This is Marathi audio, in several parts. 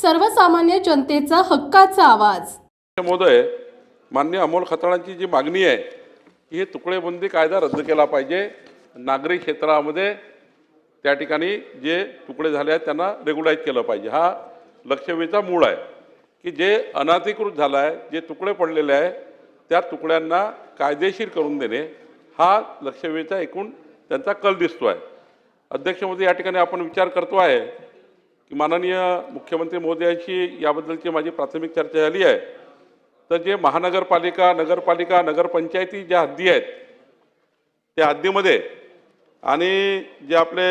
सर्वसामान्य जनतेचा हक्काचा आवाज. महोदय मान्य अमोल खताळांची जी मागणी आहे की हे तुकडेबंदी कायदा रद्द केला पाहिजे. नागरी क्षेत्रामध्ये त्या ठिकाणी जे तुकडे झाले आहेत त्यांना रेग्युलाईज केलं पाहिजे. हा लक्षवेचा मूळ आहे की जे अनाधिकृत झालं आहे जे तुकडे पडलेले आहे त्या तुकड्यांना कायदेशीर करून देणे हा लक्षवेचा एकूण त्यांचा कल दिसतो आहे अध्यक्ष या ठिकाणी आपण विचार करतो आहे की माननीय मुख्यमंत्री महोदयांशी याबद्दलची माझी प्राथमिक चर्चा झाली आहे. तर जे महानगरपालिका नगरपालिका नगरपंचायती ज्या हद्दी आहेत त्या हद्दीमध्ये आणि जे आपले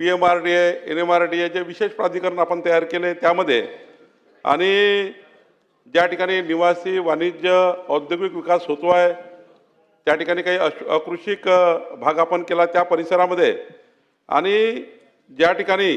P M R D A N M R D A जे विशेष प्राधिकरण आपण तयार केले त्यामध्ये आणि ज्या ठिकाणी निवासी वाणिज्य औद्योगिक विकास होतो आहे त्या ठिकाणी काही अश अकृषिक भाग आपण केला त्या परिसरामध्ये आणि ज्या ठिकाणी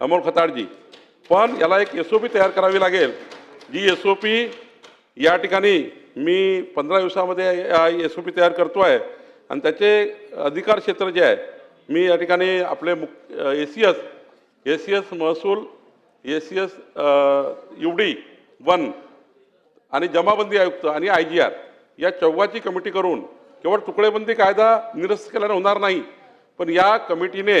अमोल खताळजी पण याला एक एस ओ पी तयार करावी लागेल. जी एस ओ पी या ठिकाणी मी पंधरा दिवसामध्ये एस ओ पी तयार करतो आहे आणि त्याचे अधिकार क्षेत्र जे आहे मी या ठिकाणी आपले मुक A C S A C S महसूल A C S U D one आणि जमाबंदी आयुक्त आणि आय जी आर या चौघाची कमिटी करून केवळ तुकडेबंदी कायदा निरस्त केल्याने होणार नाही. पण या कमिटीने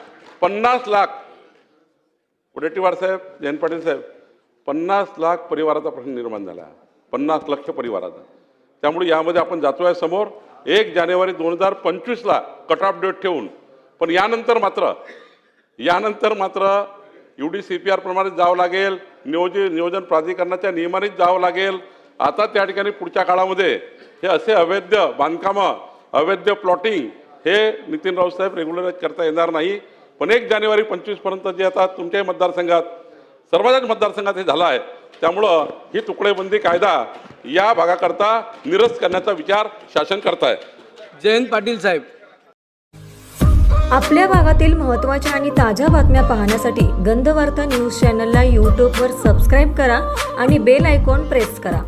पन्नास लाख. वडेट्टीवार साहेब जयंत पाटील साहेब पन्नास लाख परिवाराचा प्रश्न निर्माण झाला. पन्नास लक्ष परिवाराचा. त्यामुळे यामध्ये आपण जातो आहे समोर. एक जानेवारी दोन हजार पंचवीसला कट ऑफ डेट ठेवून. पण यानंतर मात्र यानंतर मात्र U D C P R प्रमाणे जावं लागेल. नियोजन नियोजन प्राधिकरणाच्या नियमानेच जावं लागेल. आता त्या ठिकाणी पुढच्या काळामध्ये हे असे अवैध बांधकामं अवैध प्लॉटिंग हे नितीन राऊत साहेब रेग्युलराईज करता येणार नाही. पण एक जानेवारी पंचवीसपर्यंत जे आता तुमच्याही मतदारसंघात सर्वांच्याच मतदारसंघात हे झालं आहे. त्यामुळं ही तुकडेबंदी कायदा या भागाकरता निरस्त करण्याचा विचार शासन करत आहे जयंत पाटील साहेब. आपल्या भागातील महत्त्वाच्या आणि ताज्या बातम्या पाहण्यासाठी गंधवार्ता न्यूज चॅनलला यूट्यूबवर सबस्क्राईब करा आणि बेल आयकॉन प्रेस करा.